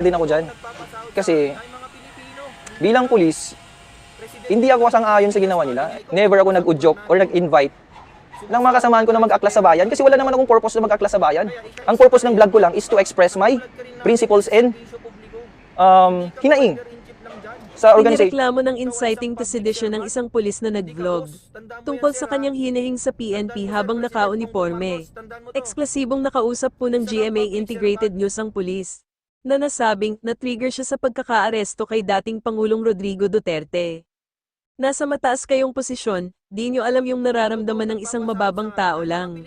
din ako dyan. Kasi bilang pulis, hindi ako asang-ayon sa ginawa nila. Never ako nag-udyok or nag-invite ng mga kasamahan ko na mag-aklas sa bayan kasi wala naman akong purpose na mag-aklas sa bayan. Ang purpose ng vlog ko lang is to express my principles and um, hinaing sa organization. Inireklamo ng inciting to sedition ng isang pulis na nag-vlog tungkol sa kanyang hinahing sa PNP habang naka-uniforme. Eksklusibong nakausap po ng GMA Integrated News ang pulis na nasabing na-trigger siya sa pagkakaaresto kay dating Pangulong Rodrigo Duterte. Nasa mataas kayong posisyon, di nyo alam yung nararamdaman ng isang mababang tao lang.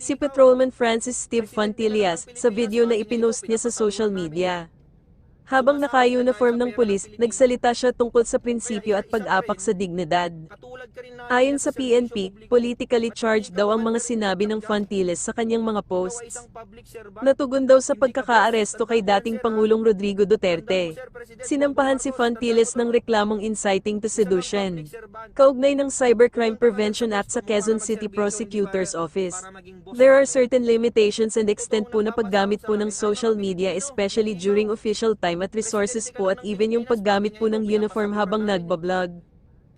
Si Patrolman Francis Steve Fontillas sa video na ipinost niya sa social media. Habang naka-uniform ng pulis, nagsalita siya tungkol sa prinsipyo at pag-apak sa dignidad. Ayon sa PNP, politically charged daw ang mga sinabi ng Fontiles sa kanyang mga posts. Natugon daw sa pagkakaaresto kay dating Pangulong Rodrigo Duterte. Sinampahan si Fontiles ng reklamong inciting to seduction. Kaugnay ng Cybercrime Prevention Act sa Quezon City Prosecutor's Office. There are certain limitations and extent po na paggamit po ng social media especially during official time at resources po at even yung paggamit po ng uniform habang nagbablog.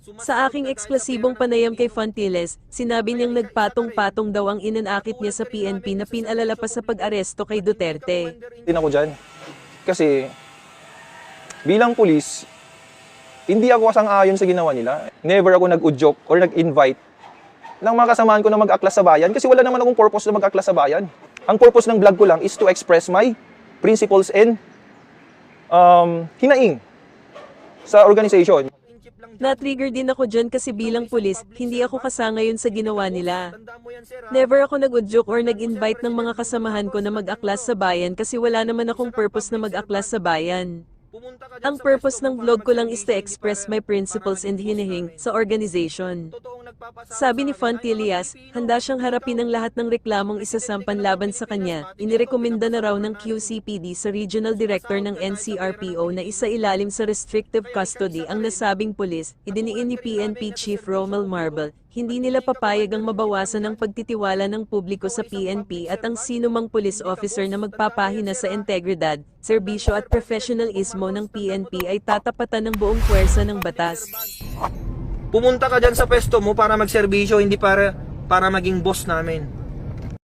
Sa aking eksklusibong panayam kay Fontiles, sinabi niyang nagpatong-patong daw ang inanakit niya sa PNP na pinalala pa sa pag-aresto kay Duterte. din ako dyan. Kasi bilang pulis, hindi ako asang-ayon sa ginawa nila. Never ako nag-udyok or nag-invite ng mga kasamahan ko na mag-aklas sa bayan kasi wala naman akong purpose na mag-aklas sa bayan. Ang purpose ng vlog ko lang is to express my principles and um, hinaing sa organization. Na-trigger din ako dyan kasi bilang pulis, hindi ako kasangayon sa ginawa nila. Never ako nag-udyok or nag-invite ng mga kasamahan ko na mag-aklas sa bayan kasi wala naman akong purpose na mag-aklas sa bayan. Ang purpose ng vlog ko lang is to express my principles and hinihing sa organization. Sabi ni Fontilias, handa siyang harapin ang lahat ng reklamong isasampan laban sa kanya. Inirekomenda na raw ng QCPD sa Regional Director ng NCRPO na isa ilalim sa restrictive custody ang nasabing pulis. Idiniin ni PNP Chief Romel Marble, hindi nila papayag ang mabawasan ng pagtitiwala ng publiko sa PNP at ang sino mang police officer na magpapahina sa integridad, serbisyo at professionalismo ng PNP ay tatapatan ng buong puwersa ng batas. Pumunta ka dyan sa pwesto mo para magserbisyo, hindi para para maging boss namin.